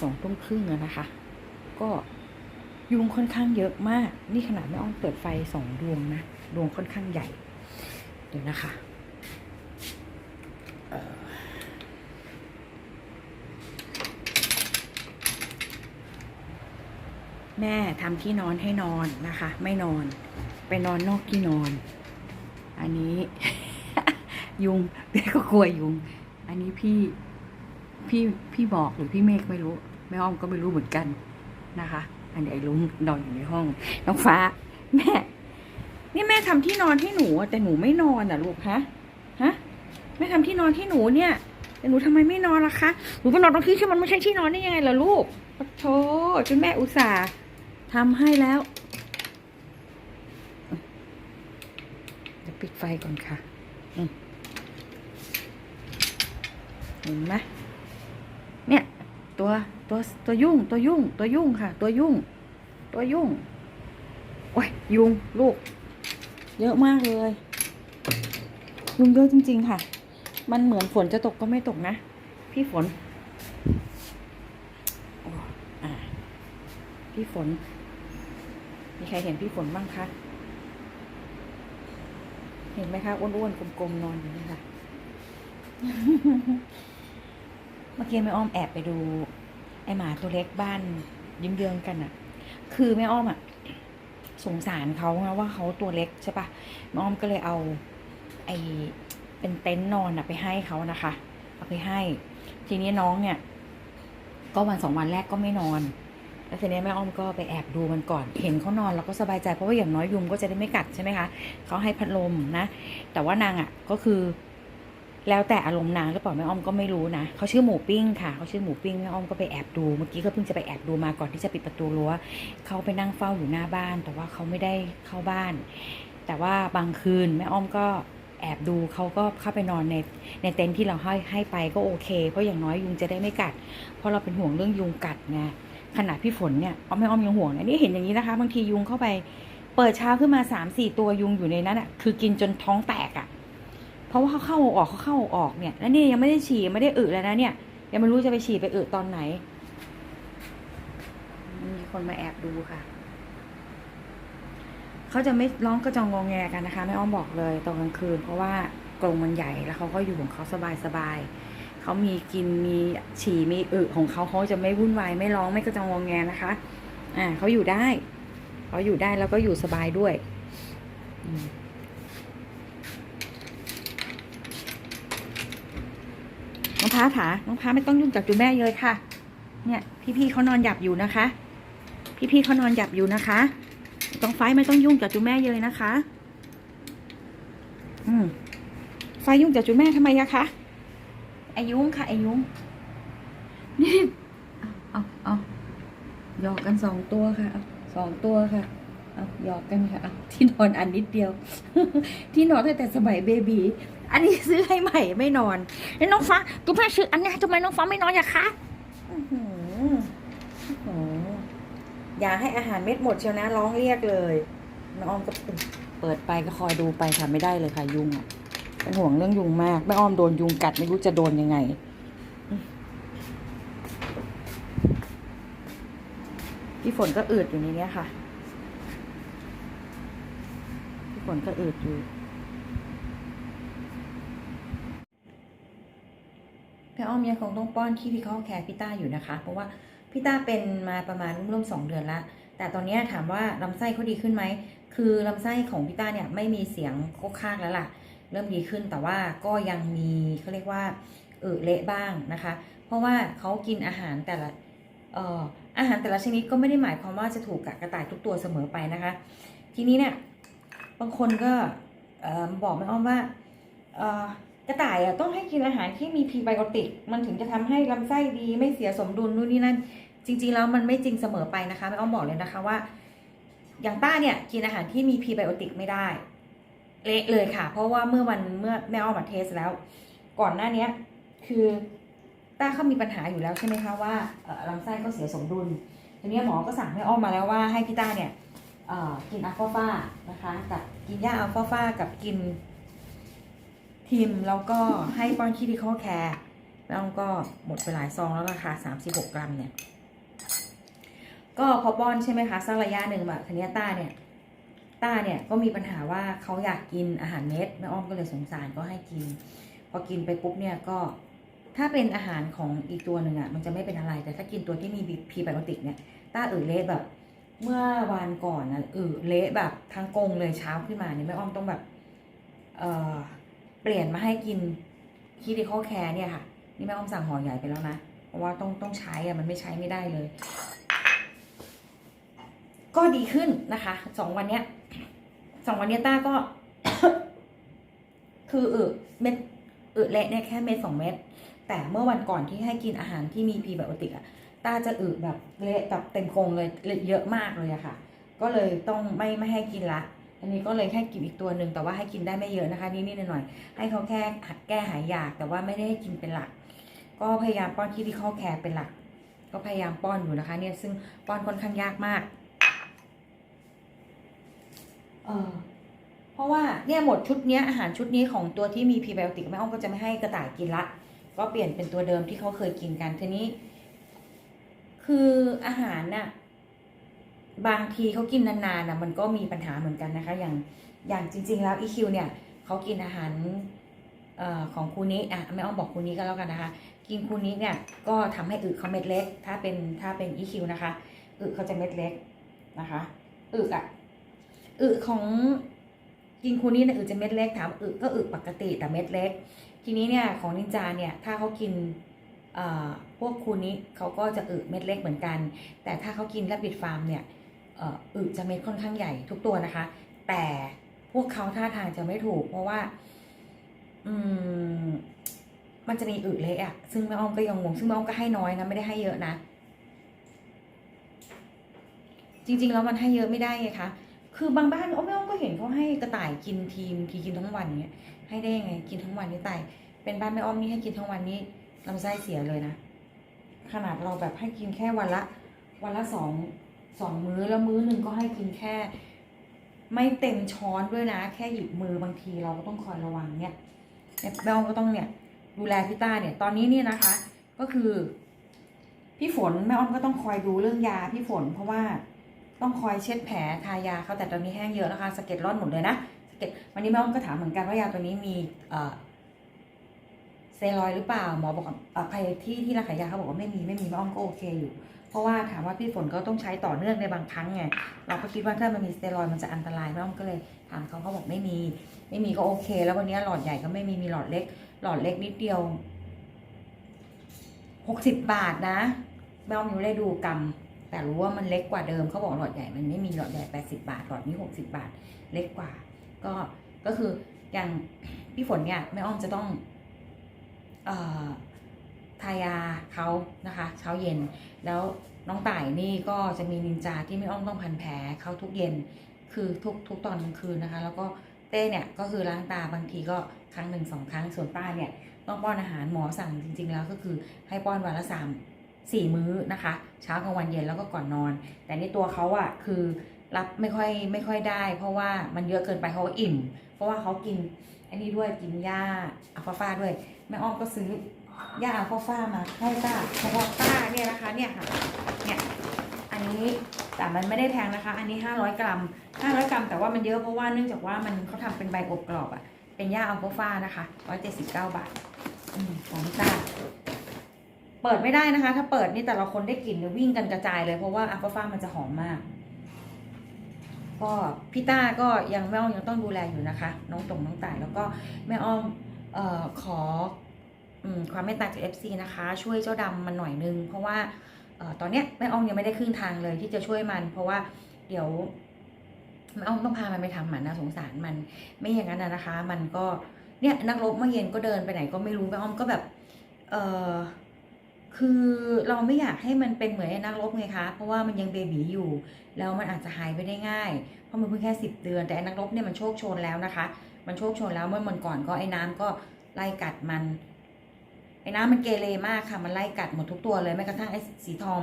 สองทุ่มครึ่งอะนะคะ ก็ยุงค่อนข้างเยอะมาก นี่ขนาดแม่อ้อมเปิดไฟสองดวงนะ ดวงค่อนข้างใหญ่ เดี๋ยวนะคะแม่ทำที่นอนให้นอนนะคะ ไม่นอน ไปนอนนอกที่นอน อันนี้ ยุงแม่ก็กลัวยุง อันนี้พี่พี่พี่บอกหรือพี่เมฆไม่รู้ ม่อ้อมก็ไม่รู้เหมือนกันนะคะ อันนี้ไอ้ลุงนอนอยู่ในห้อง น้องฟ้า แม่ นี่แม่ทำที่นอนให้หนูแต่หนูไม่นอนอะลูกฮะฮะแม่ทำที่นอนให้หนูเนี่ยแต่หนูทำไมไม่นอนล่ะคะหนูไปนอนตรงที่ที่มันไม่ใช่ที่นอนได้ยังไงล่ะลูกปะโถจนแม่อุตส่าห์ทำให้แล้วเดี๋ยวปิดไฟก่อนค่ะเห็นไหมเนี่ย ตัว ตัวตัวยุ่งตัวยุ่ง ตัวยุ่งค่ะ ตัวยุ่ง ตัวยุ่งโอ้ยยุงลูก เยอะมากเลย ยุงเยอะจริง ๆ ค่ะ มันเหมือนฝนจะตกก็ไม่ตกนะ พี่ฝนพี่ฝน มีใครเห็นพี่ฝนบ้างคะ เห็นไหมคะอ้วนๆกลมๆนอนอยู่นี่ค่ะ เมื่อกี้แม่อ้อมแอบไปดู ไอหมาตัวเล็กบ้านยิ้มเยืองกันอะคือแม่อ้อมอะสงสารเขานะว่าเขาตัวเล็กใช่ปะแม่อ้อมก็เลยเอาไอเป็นเต็นท์นอนอะไปให้เขานะคะ เอาไปให้ ทีนี้น้องเนี่ย ก็วันสองวันแรกก็ไม่นอนแล้วทีนี้แม่อ้อมก็ไปแอบดูมันก่อน เห็นเขานอนเราก็สบายใจเพราะว่าอย่างน้อยยุงก็จะได้ไม่กัดใช่ไหมคะเขาให้พัดลมนะ แต่ว่านางอะก็คือ แล้วแต่อารมณ์นางหรือเปล่าแม่อ้อมก็ไม่รู้นะเขาชื่อหมูปิ้งค่ะเขาชื่อหมูปิ้งแม่อ้อมก็ไปแอบดูเมื่อกี้ก็เพิ่งจะไปแอบดูมาก่อนที่จะปิดประตูรั้วเขาไปนั่งเฝ้าอยู่หน้าบ้าน แต่ว่าเขาไม่ได้เข้าบ้าน แต่ว่าบางคืนแม่อ้อมก็แอบดูเขาก็เข้าไปนอนในในเต็นท์ที่เราให้ให้ไปก็โอเค เพราะอย่างน้อยยุงจะได้ไม่กัด เพราะเราเป็นห่วงเรื่องยุงกัดไงขนาดพี่ฝนเนี่ยอ้อมแม่อ้อมยังห่วงนะนี่เห็นอย่างนี้นะคะ บางทียุงเข้าไป เปิดเช้าขึ้นมาสามสี่ตัวยุงอยู่ในนั้นอะคือกินจนท้องแตก ราะว่าเขาเข้าออกเขาเข้าออกเนี่ยแล้วนี่ยังไม่ได้ฉี่ไม่ได้อึแล้วนะเนี่ย ยังไม่รู้จะไปฉี่ไปอึตอนไหน มีคนมาแอบดูค่ะเขาจะไม่ร้องกระจองงองแงกันนะคะแม่อ้อมบอกเลยตอนกลางคืน เพราะว่ากรงมันใหญ่แล้วเขาก็อยู่ของเขาสบายสบายๆเขามีกินมีฉี่มีอึของเขาเขาจะไม่วุ่นวายไม่ร้องไม่กระจองงองแงนะคะ อ่าเขาอยู่ได้เขาอยู่ได้แล้วก็อยู่สบายด้วย อืม น้อง พาถาน้องพาไม่ต้องยุ่งกับจูแม่เลยค่ะ เนี่ย พี่ๆเขานอนหยับอยู่นะคะ พี่ๆเขานอนหยับอยู่นะคะต้องไฟไม่ต้องยุ่งกับจูแม่เลยนะคะ อืมไฟยุ่งกับจูแม่ทำไมอะคะไอายุงค่ะไอายุงนี่เอาเอาหยอกกันสองตัวค่ะสองตัวค่ะเอาหยอกกันค่ะที่นอนอันนิดเดียว ที่นอนตั้งแต่สมัยเบบี อันนี้ซื้อให้ใหม่ไม่นอนแล้วน้องฟ้าตัวแม่ซื้ออันนี้ทำไมน้องฟ้าไม่นอนอะคะอย่าให้อาหารเม็ดหมดเชียวนะร้องเรียกเลยน้องอ้อมก็เปิดไปก็คอยดูไปค่ะไม่ได้เลยค่ะยุงอะเป็นห่วงเรื่องยุงมากแม่อ้อมโดนยุงกัดไม่รู้จะโดนยังไงพี่ฝนก็อืดอยู่ในนี้ค่ะพี่ฝนก็อืดอยู่ อ้อมยังคงต้องป้อนที่พี่ข้อแคร์พี่ต้าอยู่นะคะ เพราะว่าพี่ต้าเป็นมาประมาณร่วมสองเดือนละ แต่ตอนนี้ถามว่าลำไส้เขาดีขึ้นไหม คือลำไส้ของพี่ต้าเนี่ยไม่มีเสียงโคกคากแล้วล่ะ เริ่มดีขึ้นแต่ว่าก็ยังมีเขาเรียกว่าเออเละบ้างนะคะ เพราะว่าเขากินอาหารแต่ละเอ่ออาหารแต่ละชนิดก็ไม่ได้หมายความว่าจะถูกกับกระต่ายทุกตัวเสมอไปนะคะ ทีนี้เนี่ยบางคนก็เออบอกแม่อ้อมว่าเออ กระต่ายอะต้องให้กินอาหารที่มีพรีไบโอติก มันถึงจะทำให้ลำไส้ดีไม่เสียสมดุลนู่นนี่นั่น จริง ๆ แล้วมันไม่จริงเสมอไปนะคะแม่อ้อมบอกเลยนะคะว่า อย่างต้าเนี่ยกินอาหารที่มีพรีไบโอติกไม่ได้เละเลยค่ะ เพราะว่าเมื่อวันเมื่อแม่อ้อมมาเทสแล้ว ก่อนหน้าเนี้ยคือต้าเขามีปัญหาอยู่แล้วใช่ไหมคะว่าลำไส้ก็เสียสมดุลทีนี้หมอก็สั่งให้อ้อมมาแล้วว่าให้พี่ต้าเนี่ยกินอัลฟาฟานะคะ กับกินยาอัลฟาฟากับกิน ทิมแล้วก็ให้ป้อนคีดิคอลแคร์แม่อ้อมก็หมดไปหลายซองแล้วราคา 36 กรัมเนี่ย ก็พอป้อนใช่ไหมคะสักระยะหนึ่งแบบทีเนี้ยต้าเนี่ย ต้าเนี่ยก็มีปัญหาว่าเขาอยากกินอาหารเม็ดแม่อ้อมก็เลยสงสารก็ให้กิน พอกินไปปุ๊บเนี่ยก็ถ้าเป็นอาหารของอีกตัวหนึ่งอะมันจะไม่เป็นอะไร แต่ถ้ากินตัวที่มีพีไบโอติกเนี่ยต้าเออเละแบบ เมื่อวานก่อนนะเออเละแบบทั้งกงเลยเช้าขึ้นมาเนี่ยแม่อ้อมต้องแบบ เออ เปลี่ยนมาให้กินคีดิคอแคร์เนี่ยค่ะ นี่แม่อ้อมสั่งห่อใหญ่ไปแล้วนะ เพราะว่าต้องต้องใช้อะมันไม่ใช้ไม่ได้เลย ก็ดีขึ้นนะคะสองวันเนี้ยสองวันเนี้ยต้าก็ คือเออเม็ดออเละเนี่ยแค่เม็ดสองเม็ดแต่เมื่อวันก่อนที่ให้กินอาหารที่มีพีไบโอติกอะต้าจะอึแบบเละแบบเต็มกรงเลยเยอะมากเลยอะค่ะ ก็เลยต้องไม่ไม่ให้กินละ อันนี้ก็เลยแค่กินอีกตัวหนึ่งแต่ว่าให้กินได้ไม่เยอะนะคะนิดๆหน่อยๆให้เขาแค่หัดแก้หายอยาก แต่ว่าไม่ได้ให้กินเป็นหลัก ก็พยายามป้อนที่ที่ข้อแคร์เป็นหลัก ก็พยายามป้อนอยู่นะคะ เนี่ยซึ่งป้อนค่อนข้างยากมากเออเพราะว่าเนี่ยหมดชุดเนี้ยอาหารชุดนี้ของตัวที่มีพรีไบโอติกแม่อ้อมก็จะไม่ให้กระต่ายกินละ ก็เปลี่ยนเป็นตัวเดิมที่เขาเคยกินกันทีนี้ คืออาหารน่ะ บางทีเขากินนานๆนะมันก็มีปัญหาเหมือนกันนะคะ อย่างอย่างจริง ๆ แล้ว EQ เนี่ยเขากินอาหารออของคูนี้อะไม่อ้อมบอกคูนี้ก็แล้วกันนะคะ กินคูนี้เนี่ยก็ทำให้อึเขาเม็ดเล็ก ถ้าเป็นถ้าเป็น EQ นะคะอึเขาจะเม็ดเล็กนะคะอึอะอึของกินคูนี้เนี่ยอึจะเม็ดเล็กถามอึก็อึปกติแต่เม็ดเล็ก ทีนี้เนี่ยของนินจาเนี่ยถ้าเขากินพวกคูนี้เขาก็จะอึเม็ดเล็กเหมือนกัน แต่ถ้าเขากินแลบบิดฟาร์มเนี่ย อึจะเม็ดค่อนข้างใหญ่ทุกตัวนะคะ แต่พวกเขาท่าทางจะไม่ถูก เพราะว่า อืม มันจะมีอึเละอะซึ่งแม่อ้อมก็ยังงงซึ่งแม่อ้อมก็ให้น้อยนะไม่ได้ให้เยอะนะ จริง ๆ แล้วมันให้เยอะไม่ได้ไงคะคือบางบ้านโอ้แม่อ้อมก็เห็นเขาให้กระต่ายกินทีมทีกินทั้งวันเนี้ยให้ได้ยังไง กินทั้งวันนี่ตายเป็นบ้านแม่อ้อมนี่ให้กินทั้งวันนี้ลำไส้เสียเลยนะขนาดเราแบบให้กินแค่วันละ วันละสอง สองมื้อแล้วมื้อหนึ่งก็ให้กินแค่ ไม่เต็มช้อนด้วยนะ แค่หยิบมือบางทีเราก็ต้องคอยระวังเนี่ยแม่ออมก็ต้องเนี่ย ดูแลพี่ต้าเนี่ย ตอนนี้เนี่ยนะคะ ก็คือ พี่ฝนแม่อ้อมก็ต้องคอยดูเรื่องยาพี่ฝน เพราะว่าต้องคอยเช็ดแผลทายาเขาแต่ตอนนี้แห้งเยอะนะคะสะเก็ดร้อนหมดเลยนะสะเก็ดวันนี้แม่อ้อมก็ถามเหมือนกันว่ายาตัวนี้มีเอ่อเซรอยหรือเปล่าหมอบอกว่าใครที่ที่ร้านขายยาเขาบอกว่าไม่มีไม่มีแม่อ้อมก็โอเคอยู่ เพราะว่าถามว่าพี่ฝนก็ต้องใช้ต่อเนื่องในบางครั้งไงเราก็คิดว่าถ้ามันมีสเตียรอยมันจะอันตรายแม่อ้อมก็เลยถามเขาเขาบอกไม่มี ไม่มีก็โอเค แล้ววันนี้หลอดใหญ่ก็ไม่มีมีหลอดเล็ก หลอดเล็กนิดเดียวหกสิบบาทนะแม่อ้อมยังไม่ได้ดูกรรมแต่รู้ว่ามันเล็กกว่าเดิมเขาบอกหลอดใหญ่มันไม่มีหลอดใหญ่แปดสิบาทหลอดนี้หกสิบาทเล็กกว่า ก็ก็คืออย่างพี่ฝนเนี่ยแม่อ้อมจะต้อง เอ่อ ทายาเขานะคะเช้าเย็น แล้วน้องต่ายนี่ก็จะมีนินจาที่ไม่อ้อมต้องพันแผลเขาทุกเย็นคือทุกทุกตอนกลางคืนนะคะ แล้วก็เต้เนี่ยก็คือล้างตาบางทีก็ครั้งหนึ่งสองครั้งส่วนป้าเนี่ยต้องป้อนอาหารหมอสั่งจริง ๆ แล้วก็คือให้ป้อนวันละสามสี่มื้อนะคะ เช้ากลางวันเย็นแล้วก็ก่อนนอน แต่นี่ตัวเขาอะคือรับไม่ค่อยไม่ค่อยได้ เพราะว่ามันเยอะเกินไปเขาอิ่ม เพราะว่าเขากินอันนี้ด้วยกินหญ้าอัลฟาฟาด้วยแม่อ้อมก็ซื้อ ย่าอัลฟาฟามาให้ต้าเพราะว่าต้าเนี่ยนะคะเนี่ยค่ะเนี่ยอันนี้แต่มันไม่ได้แพงนะคะ อันนี้ 500 กรัม 500 กรัม แต่ว่ามันเยอะเพราะว่าเนื่องจากว่ามันเขาทำเป็นใบอบกรอบอะเป็นหญ้าอัลฟาฟานะคะ179 บาทอของพี่ต้าเปิดไม่ได้นะคะ ถ้าเปิดนี่แต่ละคนได้กลิ่นเนี่ยวิ่งกันกระจายเลยเพราะว่าอัลฟาฟามันจะหอมมาก ก็พี่ต้าก็ยังแม่อ้อมยังต้องดูแลอยู่นะคะ น้องตรงน้องต่ายแล้วก็แม่อ้อมเอ่อขอ ความเมตตาจาก FC นะคะ ช่วยเจ้าดำมันหน่อยนึง เพราะว่าออตอนเนี้ยแม่อ้อมยังไม่ได้ครึ่งทางเลยที่จะช่วยมัน เพราะว่าเดี๋ยวแม่อ้อมต้องพามันไปทำหมันนะสงสารมันไม่อย่างนั้นนะคะ มันก็เนี่ยนักรบเมื่อเย็นก็เดินไปไหนก็ไม่รู้แม่อ้อมก็แบบเออคือเราไม่อยากให้มันเป็นเหมือนนักรบไงคะ เพราะว่ามันยังเบบีอยู่ แล้วมันอาจจะหายไปได้ง่าย เพราะมันเพิ่งแค่สิบเดือน แต่นักรบเนี่ยมันโชคโชนแล้วนะคะ มันโชคโชนแล้วเมื่อมันก่อนก็ไอ้น้ำก็ไล่กัดมัน ไอ้น้ำมันเกเรมากค่ะ มันไล่กัดหมดทุกตัวเลยแม้กระทั่งไอ้สีทอง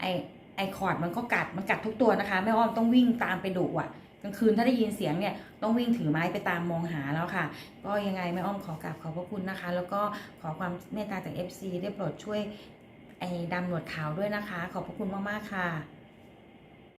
ไอ้ไอ้คอร์ดมันก็กัด มันกัดทุกตัวนะคะ แม่อ้อมต้องวิ่งตามไปดุอะกลางคืนถ้าได้ยินเสียงเนี่ยต้องวิ่งถือไม้ไปตามมองหาแล้วค่ะ ก็ยังไงแม่อ้อมขอกราบขอบพระคุณนะคะ แล้วก็ขอความเมตตาจาก FC ได้โปรดช่วยไอ้ดำหนวดขาวด้วยนะคะ ขอบพระคุณมากๆค่ะ